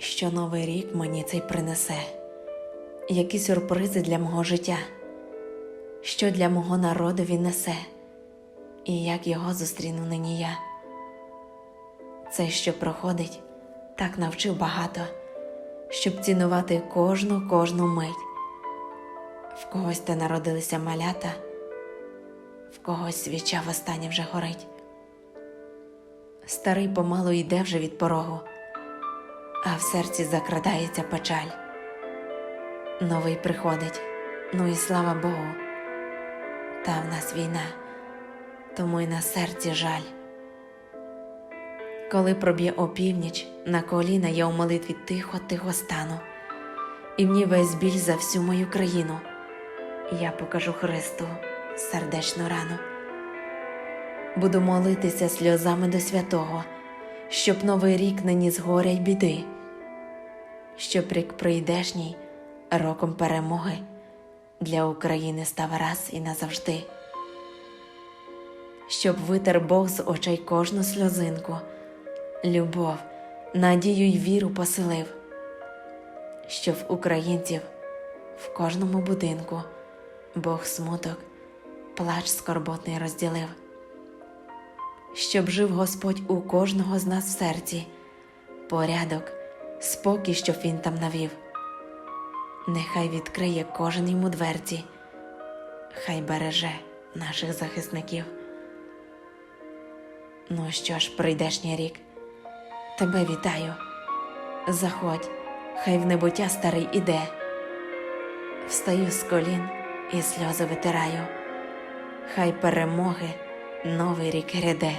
що новий рік мені цей принесе, які сюрпризи для мого життя, що для мого народу він несе, і як його зустріну нині я. Це, що проходить, так навчив багато, щоб цінувати кожну кожну мить. В когось те народилися малята, в когось свіча востаннє вже горить. Старий помалу йде вже від порогу, а в серці закрадається печаль. Новий приходить, ну і слава Богу. Та в нас війна, тому й на серці жаль. Коли проб'є опівніч, на коліна я у молитві тихо, тихо стану, і мені весь біль за всю мою країну. Я покажу Христу сердечну рану. Буду молитися сльозами до святого, щоб новий рік не ніс горя й біди, щоб рік прийдешній роком перемоги для України став раз і назавжди, щоб витер Бог з очей кожну сльозинку, любов, надію й віру поселив, щоб українців в кожному будинку Бог смуток, плач скорботний розділив щоб жив Господь у кожного з нас в серці, порядок, спокій, щоб він там навів. Нехай відкриє кожен йому дверці, хай береже наших захисників. Ну що ж, прийдешній рік, тебе вітаю. Заходь, хай в небуття старий іде. Встаю з колін і сльози витираю, хай перемоги новий рік ряде.